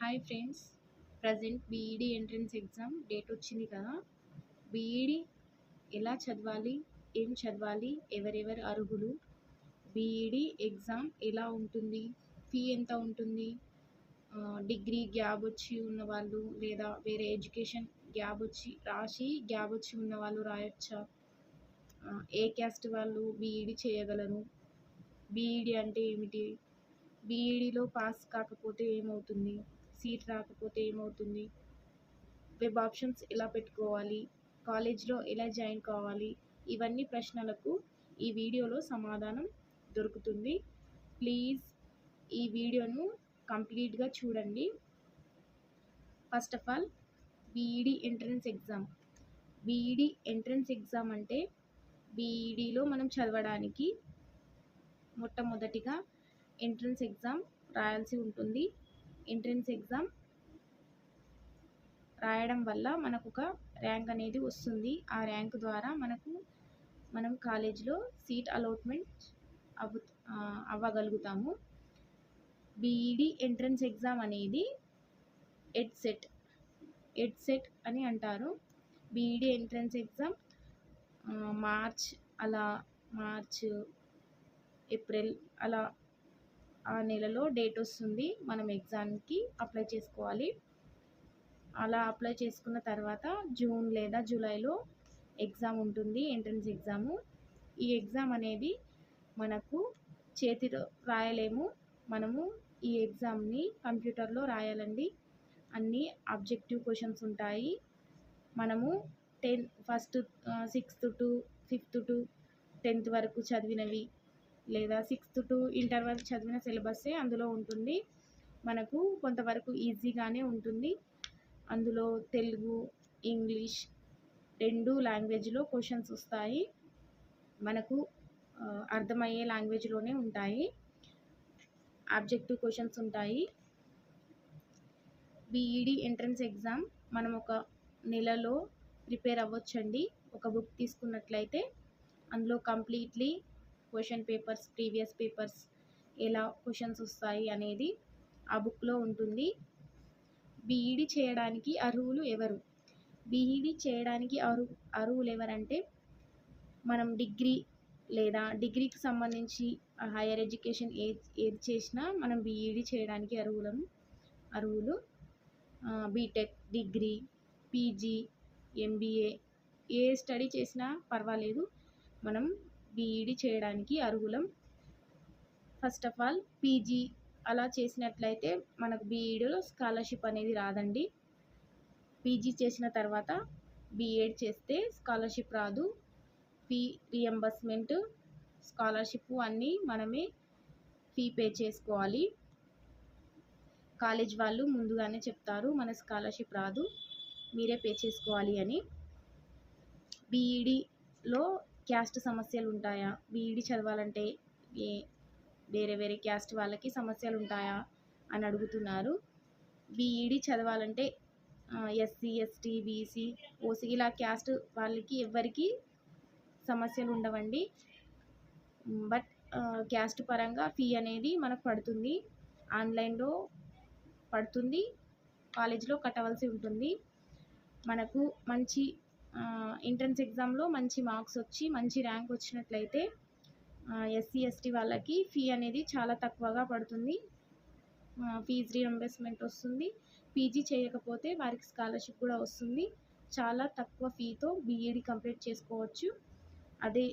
Hi friends present BEd entrance exam date వచ్చింది కదా. BEd ఎలా చదవాలి? ఏం చదవాలి? ఎవరెవరు అర్హులు? బీఈడి ఎగ్జామ్ ఎలా ఉంటుంది? ఫీ ఎంత ఉంటుంది? డిగ్రీ గ్యాప్ వచ్చి ఉన్నవాళ్ళు లేదా వేరే ఎడ్యుకేషన్ గ్యాప్ వచ్చి రాసి గ్యాప్ వచ్చి ఉన్నవాళ్ళు రాయొచ్చా? ఏ క్యాస్ట్ వాళ్ళు బీఈడి చేయగలరు? బీఈడి అంటే ఏమిటి? బీఈడిలో పాస్ కాకపోతే ఏమవుతుంది? సీట్ రాకపోతే ఏమవుతుంది? వెబ్ ఆప్షన్స్ ఎలా పెట్టుకోవాలి? కాలేజ్లో ఎలా జాయిన్ కావాలి? ఇవన్నీ ప్రశ్నలకు ఈ వీడియోలో సమాధానం దొరుకుతుంది. ప్లీజ్ ఈ వీడియోను కంప్లీట్గా చూడండి. First of all BEd entrance exam. BEd entrance exam అంటే బీఈడిలో మనం చదవడానికి మొట్టమొదటిగా ఎంట్రన్స్ ఎగ్జామ్ రాయాల్సి ఉంటుంది. ఎంట్రన్స్ ఎగ్జామ్ రాయడం వల్ల మనకు ఒక ర్యాంక్ అనేది వస్తుంది. ఆ ర్యాంక్ ద్వారా మనకు మనం కాలేజ్లో సీట్ అలాట్మెంట్ అవ్వు అవ్వగలుగుతాము. బీఈడి ఎంట్రన్స్ ఎగ్జామ్ అనేది ఎడ్సెట్ ఎడ్సెట్ అని అంటారు. బీఈడి ఎంట్రన్స్ ఎగ్జామ్ మార్చ్ అలా మార్చ్ ఏప్రిల్ అలా ఆ నెలలో డేట్ వస్తుంది. మనం ఎగ్జామ్కి అప్లై చేసుకోవాలి. అలా అప్లై చేసుకున్న తర్వాత జూన్ లేదా జూలైలో ఎగ్జామ్ ఉంటుంది ఎంట్రన్స్ ఎగ్జాము. ఈ ఎగ్జామ్ అనేది మనకు చేతిలో రాయలేము. మనము ఈ ఎగ్జామ్ని కంప్యూటర్లో రాయాలండి. అన్ని ఆబ్జెక్టివ్ క్వశ్చన్స్ ఉంటాయి. మనము ten first sixth to fifth to tenth వరకు చదివినవి లేదా సిక్స్త్ టు ఇంటర్ వరకు చదివిన సిలబస్సే అందులో ఉంటుంది. మనకు కొంతవరకు ఈజీగానే ఉంటుంది. అందులో తెలుగు ఇంగ్లీష్ రెండు లాంగ్వేజ్లో క్వశ్చన్స్ వస్తాయి. మనకు అర్థమయ్యే లాంగ్వేజ్లోనే ఉంటాయి. ఆబ్జెక్టివ్ క్వశ్చన్స్ ఉంటాయి. బీఈడి ఎంట్రన్స్ ఎగ్జామ్ మనం ఒక నెలలో ప్రిపేర్ అవ్వచ్చండి. ఒక బుక్ తీసుకున్నట్లయితే అందులో completely question papers previous papers ఎలా క్వశ్చన్స్ వస్తాయి అనేది ఆ బుక్లో ఉంటుంది. బీఈడి చేయడానికి అర్హులు ఎవరు? బీఈడి చేయడానికి అర్హు అర్హులు ఎవరంటే మనం డిగ్రీ లేదా డిగ్రీకి సంబంధించి హైయర్ ఎడ్యుకేషన్ ఏది ఏది చేసినా మనం బీఈడి చేయడానికి అర్హులం అర్హులు. బీటెక్ డిగ్రీ పీజీ ఎంబీఏ ఏ స్టడీ చేసినా పర్వాలేదు. మనం బీఈడి చేయడానికి అర్హులం. ఫస్ట్ ఆఫ్ ఆల్ పీజీ అలా చేసినట్లయితే మనకు బీఈడిలో స్కాలర్షిప్ అనేది రాదండి. పీజీ చేసిన తర్వాత బీఎడ్ చేస్తే స్కాలర్షిప్ రాదు. ఫీ రియంబర్స్మెంట్ స్కాలర్షిప్ అన్నీ మనమే ఫీ పే చేసుకోవాలి. కాలేజ్ వాళ్ళు ముందుగానే చెప్తారు మన స్కాలర్షిప్ రాదు మీరే పే చేసుకోవాలి అని. బీఈడిలో క్యాస్ట్ సమస్యలు ఉంటాయా బీఈడి చదవాలంటే ఏ వేరే వేరే క్యాస్ట్ వాళ్ళకి సమస్యలు ఉంటాయా అని అడుగుతున్నారు. బీఈడి చదవాలంటే ఎస్సీ ఎస్టీ బీసీ ఓసీ ఇలా క్యాస్ట్ వాళ్ళకి ఎవ్వరికి సమస్యలు ఉండవండి బట్ క్యాస్ట్ పరంగా ఫీ అనేది మనకు పడుతుంది. ఆన్లైన్లో పడుతుంది. కాలేజ్లో కట్టవలసి ఉంటుంది. మనకు మంచి ఎంట్రన్స్ ఎగ్జామ్లో మంచి మార్క్స్ వచ్చి మంచి ర్యాంక్ వచ్చినట్లయితే ఎస్సీ ఎస్టీ వాళ్ళకి ఫీ అనేది చాలా తక్కువగా పడుతుంది. ఫీజు రీఎంబర్స్మెంట్ వస్తుంది. పీజీ చేయకపోతే వారికి స్కాలర్షిప్ కూడా వస్తుంది. చాలా తక్కువ ఫీతో బీఈడి కంప్లీట్ చేసుకోవచ్చు. అదే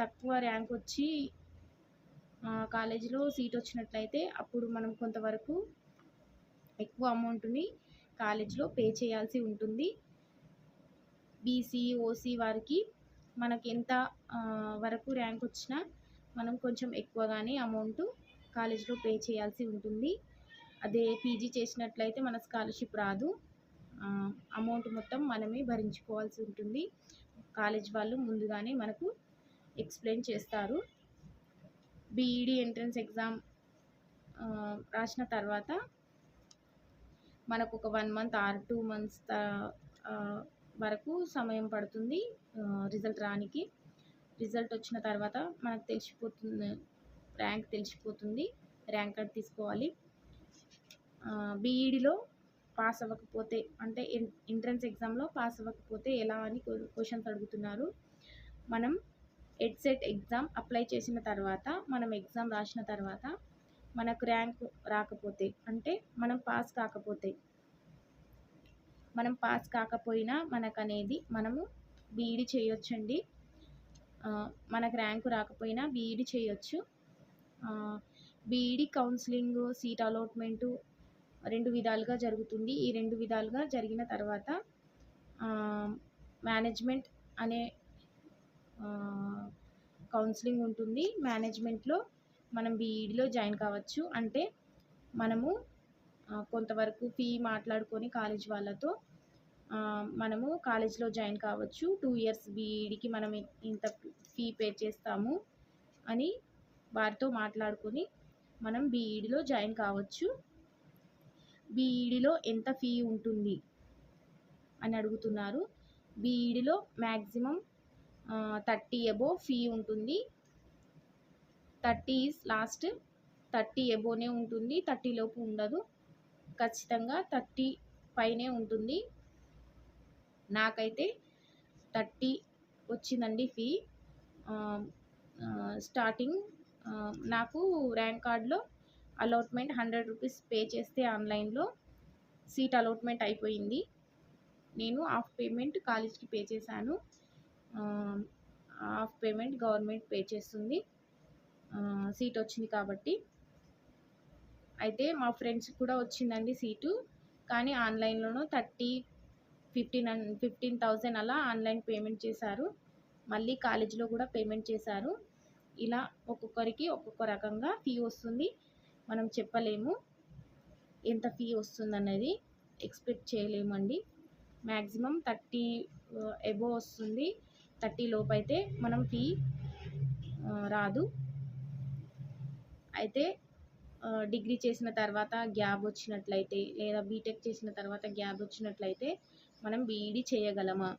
తక్కువ ర్యాంక్ వచ్చి కాలేజీలో సీట్ వచ్చినట్లయితే అప్పుడు మనం కొంతవరకు ఎక్కువ అమౌంట్ని కాలేజ్లో పే చేయాల్సి ఉంటుంది. బీసీ ఓసీ వారికి మనకి ఎంత వరకు ర్యాంక్ వచ్చినా మనం కొంచెం ఎక్కువగానే అమౌంట్ కాలేజ్లో పే చేయాల్సి ఉంటుంది. అదే పీజీ చేసినట్లయితే మన స్కాలర్షిప్ రాదు. అమౌంట్ మొత్తం మనమే భరించుకోవాల్సి ఉంటుంది. కాలేజ్ వాళ్ళు ముందుగానే మనకు ఎక్స్ప్లెయిన్ చేస్తారు. బీఈడి ఎంట్రన్స్ ఎగ్జామ్ రాసిన తర్వాత మనకు ఒక one month or two months వరకు సమయం పడుతుంది రిజల్ట్ రానికి. రిజల్ట్ వచ్చిన తర్వాత మనకు తెలిసిపోతుంది ర్యాంక్ తెలిసిపోతుంది ర్యాంక్ కార్డ్ తీసుకోవాలి. బీఈడీలో పాస్ అవ్వకపోతే అంటే ఎంట్రన్స్ ఎగ్జామ్లో పాస్ అవ్వకపోతే ఎలా అని క్వశ్చన్స్ అడుగుతున్నారు. మనం ఎడ్సెట్ ఎగ్జామ్ అప్లై చేసిన తర్వాత మనం ఎగ్జామ్ రాసిన తర్వాత మనకు ర్యాంక్ రాకపోతే అంటే మనం పాస్ కాకపోతే మనం పాస్ కాకపోయినా మనకనేది మనము బీఈడి చేయొచ్చండి. మనకు ర్యాంకు రాకపోయినా బీఈడి చేయొచ్చు. బీఈడి కౌన్సిలింగ్ సీట్ అలాట్మెంటు రెండు విధాలుగా జరుగుతుంది. ఈ రెండు విధాలుగా జరిగిన తర్వాత మేనేజ్మెంట్ అనే కౌన్సిలింగ్ ఉంటుంది. మేనేజ్మెంట్లో మనం బీఈడిలో జాయిన్ కావచ్చు. అంటే మనము కొంతవరకు ఫీ మాట్లాడుకొని కాలేజ్ వాళ్ళతో మనము కాలేజ్లో జాయిన్ కావచ్చు. టూ ఇయర్స్ బీఈడికి మనం ఇంత ఫీ పే చేస్తాము అని వారితో మాట్లాడుకొని మనం బీఈడిలో జాయిన్ కావచ్చు. బీఈడిలో ఎంత ఫీ ఉంటుంది అని అడుగుతున్నారు. బీఈడిలో మ్యాక్సిమం థర్టీ ఎబో ఫీ ఉంటుంది. థర్టీ ఈజ్ లాస్ట్ థర్టీ ఎబోనే ఉంటుంది. థర్టీ లోపు ఉండదు. ఖచ్చితంగా థర్టీ పైనే ఉంటుంది. నాకైతే థర్టీ వచ్చిందండి ఫీ. స్టార్టింగ్ నాకు ర్యాంక్ కార్డ్లో అలాట్మెంట్ హండ్రెడ్ రూపీస్ పే చేస్తే ఆన్లైన్లో సీట్ అలాట్మెంట్ అయిపోయింది. నేను హాఫ్ పేమెంట్ కాలేజ్కి పే చేశాను. హాఫ్ పేమెంట్ గవర్నమెంట్ పే చేస్తుంది. సీట్ వచ్చింది కాబట్టి. అయితే మా ఫ్రెండ్స్ కూడా వచ్చిందండి సీటు. కానీ ఆన్లైన్లోనూ థర్టీ ఫిఫ్టీన్ ఫిఫ్టీన్ థౌజండ్ అలా ఆన్లైన్ పేమెంట్ చేశారు. మళ్ళీ కాలేజీలో కూడా పేమెంట్ చేశారు. ఇలా ఒక్కొక్కరికి ఒక్కొక్క రకంగా ఫీ వస్తుంది. మనం చెప్పలేము ఎంత ఫీ వస్తుందనేది ఎక్స్పెక్ట్ చేయలేమండి. మ్యాక్సిమం థర్టీ ఎబో వస్తుంది. థర్టీ లోపు అయితే మనం ఫీ రాదు. అయితే డిగ్రీ చేసిన తర్వాత గ్యాప్ వచ్చినట్లయితే లేదా బీటెక్ చేసిన తర్వాత గ్యాప్ వచ్చినట్లయితే మనం బీఈడి చేయగలమా?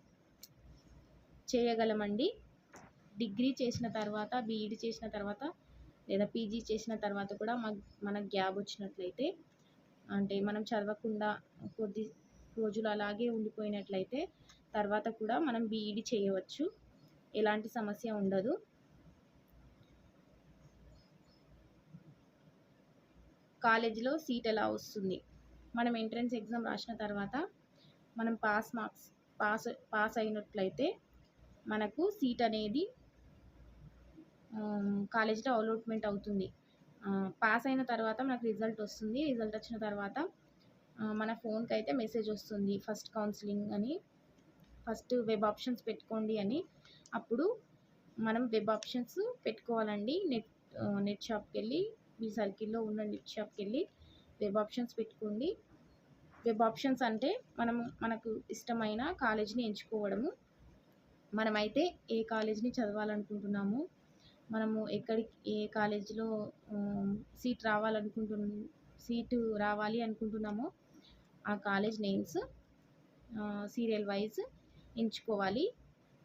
చేయగలమండి. డిగ్రీ చేసిన తర్వాత బీఈడి చేసిన తర్వాత లేదా పీజీ చేసిన తర్వాత కూడా మా మనకు గ్యాప్ వచ్చినట్లయితే అంటే మనం చదవకుండా కొద్ది రోజులు అలాగే ఉండిపోయినట్లయితే తర్వాత కూడా మనం బీఈడి చేయవచ్చు. ఎలాంటి సమస్య ఉండదు. కాలేజీలో సీట్ ఎలా వస్తుంది? మనం ఎంట్రన్స్ ఎగ్జామ్ రాసిన తర్వాత మనం పాస్ మార్క్స్ పాస్ పాస్ అయినట్లయితే మనకు సీట్ అనేది కాలేజీలో అలాట్మెంట్ అవుతుంది. పాస్ అయిన తర్వాత మనకు రిజల్ట్ వస్తుంది. రిజల్ట్ వచ్చిన తర్వాత మన ఫోన్కి అయితే మెసేజ్ వస్తుంది. ఫస్ట్ కౌన్సిలింగ్ అని ఫస్ట్ వెబ్ ఆప్షన్స్ పెట్టుకోండి అని. అప్పుడు మనం వెబ్ ఆప్షన్స్ పెట్టుకోవాలండి. నెట్ నెట్ షాప్కి వెళ్ళి మీ సర్కిల్లో ఉన్న నిట్ షాప్కి వెళ్ళి వెబ్ ఆప్షన్స్ పెట్టుకోండి. వెబ్ ఆప్షన్స్ అంటే మనం మనకు ఇష్టమైన కాలేజీని ఎంచుకోవడము. మనమైతే ఏ కాలేజీని చదవాలనుకుంటున్నాము మనము ఎక్కడికి ఏ కాలేజీలో సీట్ రావాలనుకుంటు సీటు రావాలి అనుకుంటున్నామో ఆ కాలేజ్ నేమ్స్ సీరియల్ వైజ్ ఎంచుకోవాలి.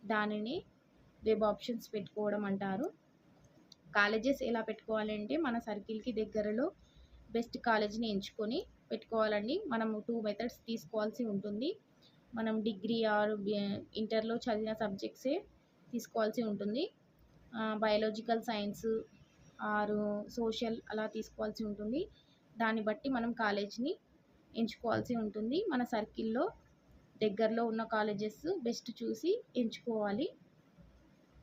దానిని వెబ్ ఆప్షన్స్ పెట్టుకోవడం అంటారు. కాలేజెస్ ఎలా పెట్టుకోవాలంటే మన సర్కిల్కి దగ్గరలో బెస్ట్ కాలేజ్ని ఎంచుకొని పెట్టుకోవాలండి. మనం టూ మెథడ్స్ తీసుకోవాల్సి ఉంటుంది. మనం డిగ్రీ ఆర్ ఇంటర్లో చదివిన సబ్జెక్ట్సే తీసుకోవాల్సి ఉంటుంది. బయాలజికల్ సైన్స్ ఆరు సోషల్ అలా తీసుకోవాల్సి ఉంటుంది. దాన్ని బట్టి మనం కాలేజ్ని ఎంచుకోవాల్సి ఉంటుంది. మన సర్కిల్లో దగ్గరలో ఉన్న కాలేజెస్ బెస్ట్ చూసి ఎంచుకోవాలి.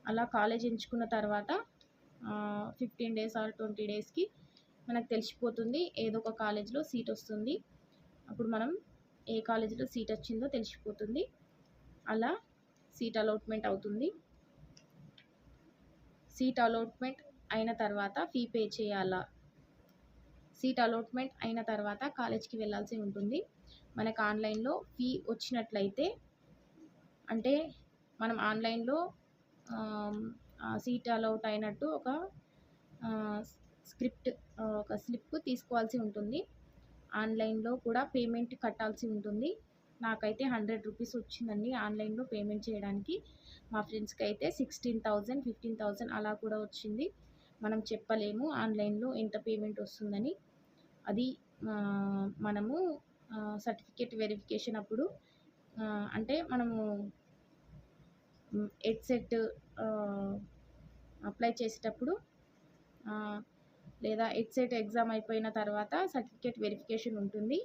అలా కాలేజ్ ఎంచుకున్న తర్వాత ఫిఫ్టీన్ డేస్ ఆర్ ట్వంటీ డేస్కి మనకు తెలిసిపోతుంది. ఏదో ఒక కాలేజ్లో సీట్ వస్తుంది. అప్పుడు మనం ఏ కాలేజీలో సీట్ వచ్చిందో తెలిసిపోతుంది. అలా సీట్ అలాట్మెంట్ అవుతుంది. సీట్ అలాట్మెంట్ అయిన తర్వాత ఫీ పే చేయాలా? సీట్ అలాట్మెంట్ అయిన తర్వాత కాలేజ్కి వెళ్ళాల్సి ఉంటుంది. మనకు ఆన్లైన్లో ఫీ వచ్చినట్లయితే అంటే మనం ఆన్లైన్లో సీట్ అలౌట్ అయినట్టు ఒక స్క్రిప్ట్ ఒక స్లిప్ తీసుకోవాల్సి ఉంటుంది. ఆన్లైన్లో కూడా పేమెంట్ కట్టాల్సి ఉంటుంది. నాకైతే హండ్రెడ్ రూపీస్ వచ్చిందండి ఆన్లైన్లో పేమెంట్ చేయడానికి. మా ఫ్రెండ్స్కి అయితే సిక్స్టీన్ థౌజండ్ ఫిఫ్టీన్ థౌజండ్ అలా కూడా వచ్చింది. మనం చెప్పలేము ఆన్లైన్లో ఎంత పేమెంట్ వస్తుందని. అది మనము సర్టిఫికేట్ వెరిఫికేషన్ అప్పుడు అంటే మనము ఎడ్సెట్ అప్లై చేసేటప్పుడు లేదా ఎడ్సెట్ ఎగ్జామ్ అయిపోయిన తర్వాత సర్టిఫికేట్ వెరిఫికేషన్ ఉంటుంది.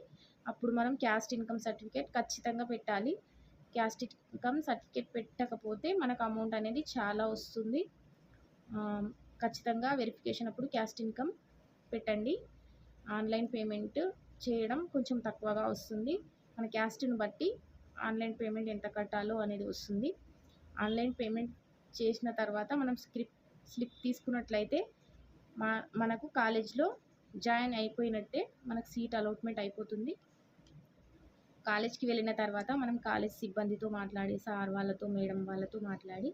అప్పుడు మనం క్యాస్ట్ ఇన్కమ్ సర్టిఫికేట్ ఖచ్చితంగా పెట్టాలి. క్యాస్ట్ ఇన్కమ్ సర్టిఫికేట్ పెట్టకపోతే మనకు అమౌంట్ అనేది చాలా వస్తుంది. ఖచ్చితంగా వెరిఫికేషన్ అప్పుడు క్యాస్ట్ ఇన్కమ్ పెట్టండి. ఆన్లైన్ పేమెంట్ చేయడం కొంచెం తక్కువగా వస్తుంది. మన క్యాస్ట్ని బట్టి ఆన్లైన్ పేమెంట్ ఎంత కట్టాలో అనేది వస్తుంది. ఆన్లైన్ పేమెంట్ చేసిన తర్వాత మనం స్క్రిప్ స్లిప్ తీసుకున్నట్లయితే మా మనకు కాలేజ్లో జాయిన్ అయిపోయినట్టే మనకు సీట్ అలాట్మెంట్ అయిపోతుంది. కాలేజ్కి వెళ్ళిన తర్వాత మనం కాలేజ్ సిబ్బందితో మాట్లాడి సార్ వాళ్ళతో మేడం వాళ్ళతో మాట్లాడి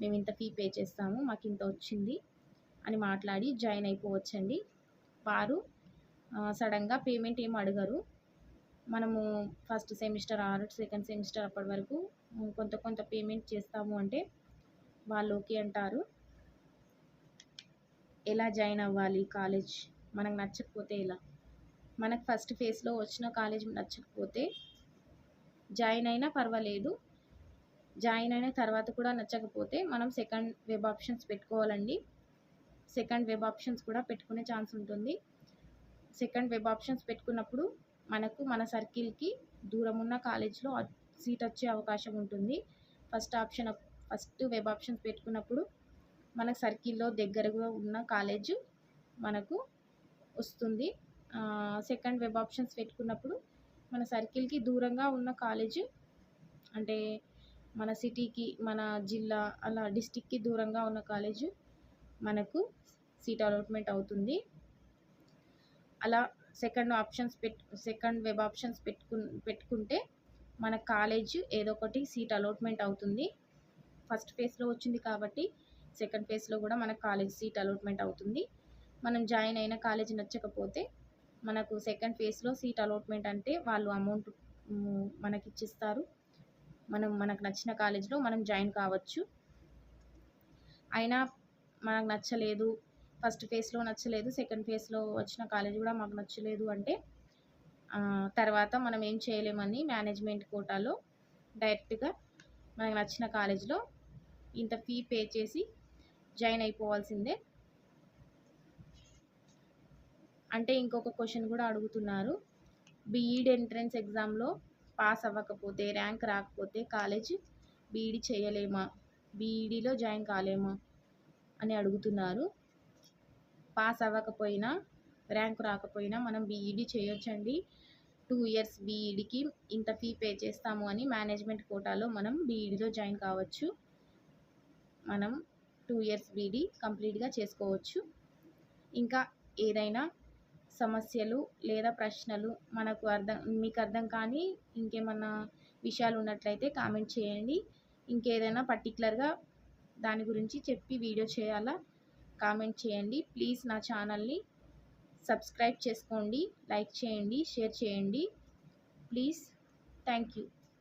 మేము ఇంత ఫీ పే చేస్తాము మాకు ఇంత వచ్చింది అని మాట్లాడి జాయిన్ అయిపోవచ్చండి. వారు సడన్గా పేమెంట్ ఏం అడగరు. మనము first semester or second semester అప్పటి వరకు కొంత కొంత పేమెంట్ చేస్తాము అంటే వాళ్ళు ఓకే అంటారు. ఎలా జాయిన్ అవ్వాలి కాలేజ్? మనకు నచ్చకపోతే ఎలా? మనకు ఫస్ట్ ఫేజ్లో వచ్చిన కాలేజ్ నచ్చకపోతే జాయిన్ అయినా పర్వాలేదు. జాయిన్ అయిన తర్వాత కూడా నచ్చకపోతే మనం సెకండ్ వెబ్ ఆప్షన్స్ పెట్టుకోవాలండి. సెకండ్ వెబ్ ఆప్షన్స్ కూడా పెట్టుకునే ఛాన్స్ ఉంటుంది. సెకండ్ వెబ్ ఆప్షన్స్ పెట్టుకున్నప్పుడు మనకు మన సర్కిల్కి దూరం ఉన్న కాలేజ్లో సీట్ వచ్చే అవకాశం ఉంటుంది. First option first web options పెట్టుకున్నప్పుడు మన సర్కిల్లో దగ్గరగా ఉన్న కాలేజ్ మనకు వస్తుంది. సెకండ్ వెబ్ ఆప్షన్స్ పెట్టుకున్నప్పుడు మన సర్కిల్కి దూరంగా ఉన్న కాలేజ్ అంటే మన సిటీకి మన జిల్లా అలా డిస్టిక్కి దూరంగా ఉన్న కాలేజ్ మనకు సీట్ అలాట్మెంట్ అవుతుంది. అలా సెకండ్ ఆప్షన్స్ పెట్టు సెకండ్ వెబ్ ఆప్షన్స్ పెట్టుకు పెట్టుకుంటే మన కాలేజ్ ఏదో ఒకటి సీట్ అలాట్మెంట్ అవుతుంది. ఫస్ట్ ఫేజ్లో వచ్చింది కాబట్టి సెకండ్ ఫేజ్లో కూడా మనకు కాలేజ్ సీట్ అలాట్మెంట్ అవుతుంది. మనం జాయిన్ అయిన కాలేజ్ నచ్చకపోతే మనకు సెకండ్ ఫేజ్లో సీట్ అలాట్మెంట్ అంటే వాళ్ళు అమౌంట్ మనకి ఇచ్చిస్తారు. మనం మనకు నచ్చిన కాలేజ్లో మనం జాయిన్ కావచ్చు. అయినా మనకు నచ్చలేదు ఫస్ట్ ఫేజ్లో నచ్చలేదు సెకండ్ ఫేజ్లో వచ్చిన కాలేజ్ కూడా మాకు నచ్చలేదు అంటే తర్వాత మనం ఏం చేయలేమని మేనేజ్మెంట్ కోటాలో డైరెక్ట్గా మనకు నచ్చిన కాలేజ్లో ఇంత ఫీ పే చేసి జాయిన్ అయిపోవాల్సిందే. అంటే ఇంకొక క్వశ్చన్ కూడా అడుగుతున్నారు. బీఈడ్ ఎంట్రన్స్ ఎగ్జామ్లో పాస్ అవ్వకపోతే ర్యాంక్ రాకపోతే కాలేజ్ బీఈడి చేయలేమా? బీఈడిలో జాయిన్ కాలేమా? అని అడుగుతున్నారు. పాస్ అవ్వకపోయినా ర్యాంక్ రాకపోయినా మనం బీఈడి చేయొచ్చండి. టూ ఇయర్స్ బీఈడికి ఇంత ఫీ పే చేస్తాము అని మేనేజ్మెంట్ కోటాలో మనం బీఈడిలో జాయిన్ కావచ్చు. మనం టూ ఇయర్స్ బీఈడి కంప్లీట్గా చేసుకోవచ్చు. ఇంకా ఏదైనా సమస్యలు లేదా ప్రశ్నలు మనకు అర్థం మీకు అర్థం కానీ ఇంకేమన్నా విషయాలు ఉన్నట్లయితే కామెంట్ చేయండి. ఇంకేదైనా పర్టికులర్గా దాని గురించి చెప్పి వీడియో చేయాలా కామెంట్ చేయండి. ప్లీజ్ నా ఛానల్ని సబ్స్క్రైబ్ చేసుకోండి లైక్ చేయండి షేర్ చేయండి. Please thank you.